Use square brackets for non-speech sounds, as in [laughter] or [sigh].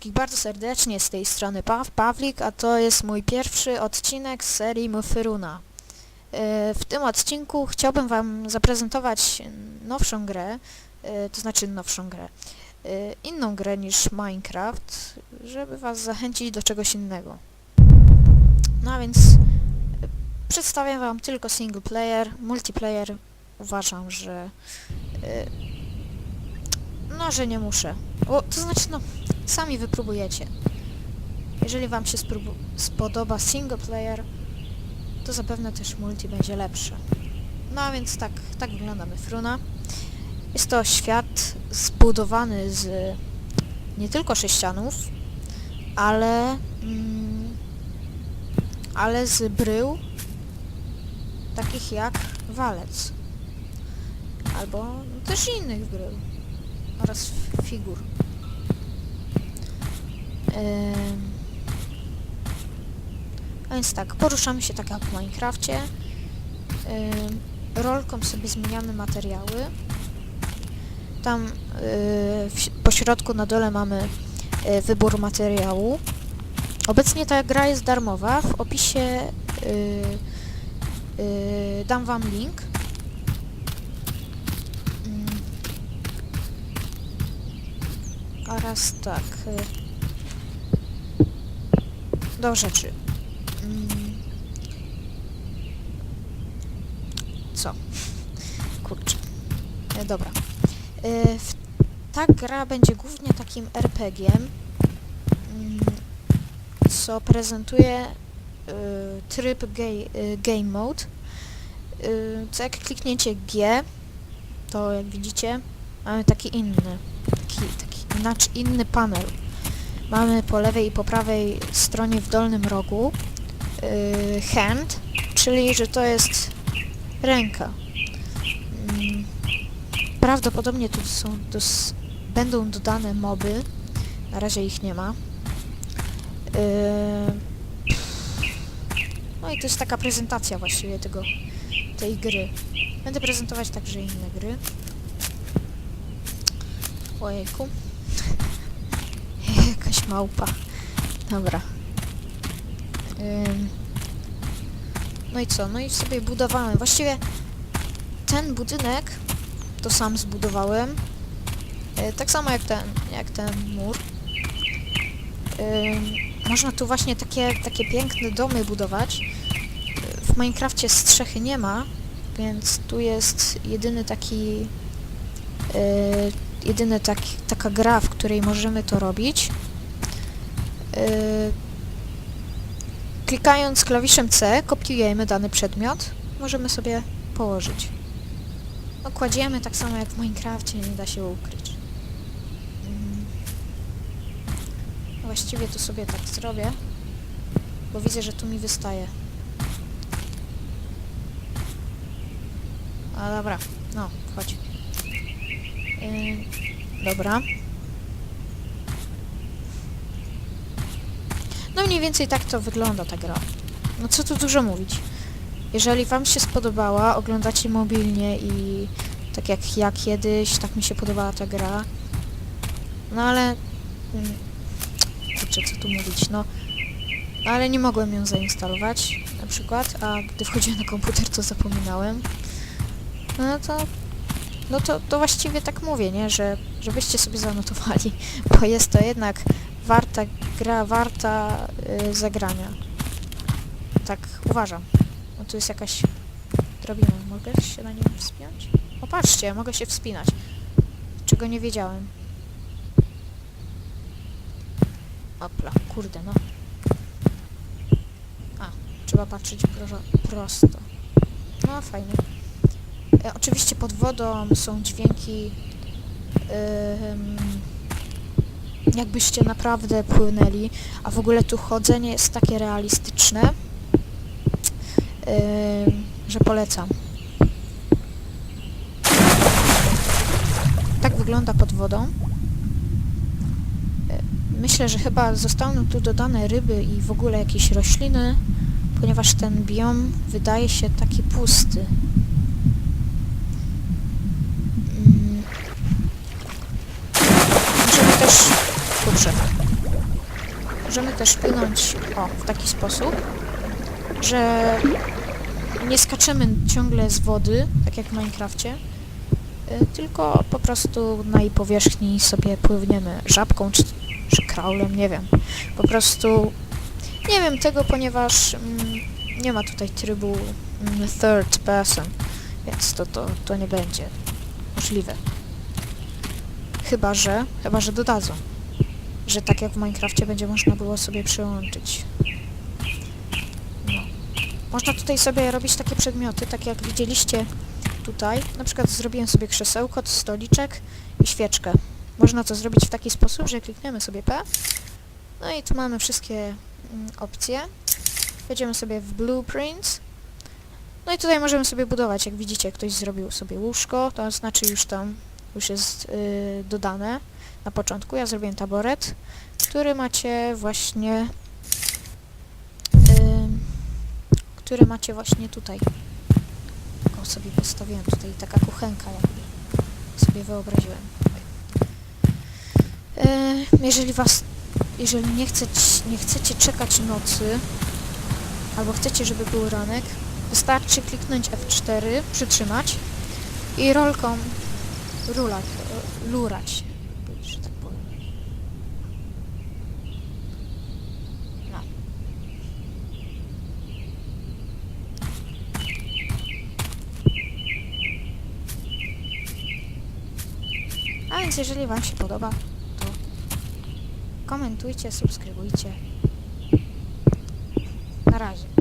wszystkich bardzo serdecznie z tej strony Paw, Pawlik, a to jest mój pierwszy odcinek z serii Mufyruna. E, W tym odcinku chciałbym Wam zaprezentować nowszą grę, e, to znaczy nowszą grę, e, inną grę niż Minecraft, żeby Was zachęcić do czegoś innego. No a więc przedstawiam Wam tylko single player, multiplayer uważam, że no, że nie muszę. O, to znaczy, no, sami wypróbujecie. Jeżeli wam się spodoba single player, to zapewne też multi będzie lepszy. No a więc tak, tak wygląda Myfruna. Jest to świat zbudowany z nie tylko sześcianów, ale, mm, ale z brył takich jak walec. Albo też innych brył oraz figur. A więc tak, poruszamy się tak jak w Minecrafcie. Rolką sobie zmieniamy materiały. Tam si- po środku na dole mamy yy, wybór materiału. Obecnie ta gra jest darmowa. W opisie yy, dam wam link. Oraz tak. Do rzeczy. Mm. Co? Kurczę. E, dobra. E, ta gra będzie głównie takim RPG-iem, mm, co prezentuje y, tryb Game Mode. Co jak klikniecie G, to jak widzicie, mamy taki inny, taki, taki inaczej inny panel. Mamy po lewej i po prawej stronie w dolnym rogu yy, hand, czyli że to jest ręka. Mm, Prawdopodobnie tu są dos, będą dodane moby. Na razie ich nie ma. Yy, no i to jest taka prezentacja właściwie tego, tej gry. Będę prezentować także inne gry. Ojejku. Małpa. Dobra. Ym. No i co? No i sobie budowałem. Właściwie ten budynek to sam zbudowałem. E, tak samo jak ten, jak ten mur. Ym, można tu właśnie takie, takie piękne domy budować. E, W Minecrafcie strzechy nie ma, więc tu jest jedyny taki e, jedyny taki, taka gra, w której możemy to robić. Yy, klikając klawiszem C kopiujemy dany przedmiot, możemy sobie położyć. No kładziemy tak samo jak w Minecrafcie, nie da się ukryć. Mm. Właściwie to sobie tak zrobię, bo widzę, że tu mi wystaje. A dobra, no, chodź. Yy, dobra. No mniej więcej tak to wygląda ta gra. No co tu dużo mówić. Jeżeli wam się spodobała, oglądacie mobilnie i tak jak ja kiedyś, tak mi się podobała ta gra. No ale... mm, Kurczę, co tu mówić, no... no ale nie mogłem ją zainstalować, na przykład, a gdy wchodziłem na komputer, to zapominałem. No to no to, to właściwie tak mówię, nie? Że, żebyście sobie zanotowali, [laughs] bo jest to jednak warta gra, warta y, zagrania. Tak uważam. No tu jest jakaś drabina. Mogę się na nim wspinać? O patrzcie, mogę się wspinać. Czego nie wiedziałem. Opla, kurde no. A, trzeba patrzeć pro, prosto. No fajnie. E, oczywiście pod wodą są dźwięki ym, jakbyście naprawdę płynęli, a w ogóle tu chodzenie jest takie realistyczne, ym, że polecam. Tak wygląda pod wodą. E, Myślę, że chyba zostaną tu dodane ryby i w ogóle jakieś rośliny, ponieważ ten biom wydaje się taki pusty. Mm. Możemy też... Kurczę. Możemy też płynąć o, w taki sposób, że nie skaczemy ciągle z wody, tak jak w Minecrafcie, y, tylko po prostu na jej powierzchni sobie pływniemy żabką czy, czy kraulem, nie wiem. Po prostu nie wiem tego, ponieważ mm, nie ma tutaj trybu mm, third person, więc to, to, to nie będzie możliwe. Chyba, że, chyba, że dodadzą, że tak jak w Minecrafcie będzie można było sobie przyłączyć. No. Można tutaj sobie robić takie przedmioty, tak jak widzieliście tutaj. Na przykład zrobiłem sobie krzesełko, stoliczek i świeczkę. Można to zrobić w taki sposób, że klikniemy sobie P. No i tu mamy wszystkie mm, opcje. Jedziemy sobie w Blueprints. No i tutaj możemy sobie budować, jak widzicie, ktoś zrobił sobie łóżko, to znaczy już tam, już jest y, dodane na początku. Ja zrobiłem taboret, który macie właśnie, który macie właśnie tutaj. Taką sobie postawiłem tutaj, taka kuchenka jakby sobie wyobraziłem. Jeżeli was, jeżeli nie chcecie, nie chcecie czekać nocy, albo chcecie, żeby był ranek, wystarczy kliknąć F4, przytrzymać i rolką rulać, lurać, że tak powiem. No. A więc jeżeli Wam się podoba, to komentujcie, subskrybujcie. Na razie.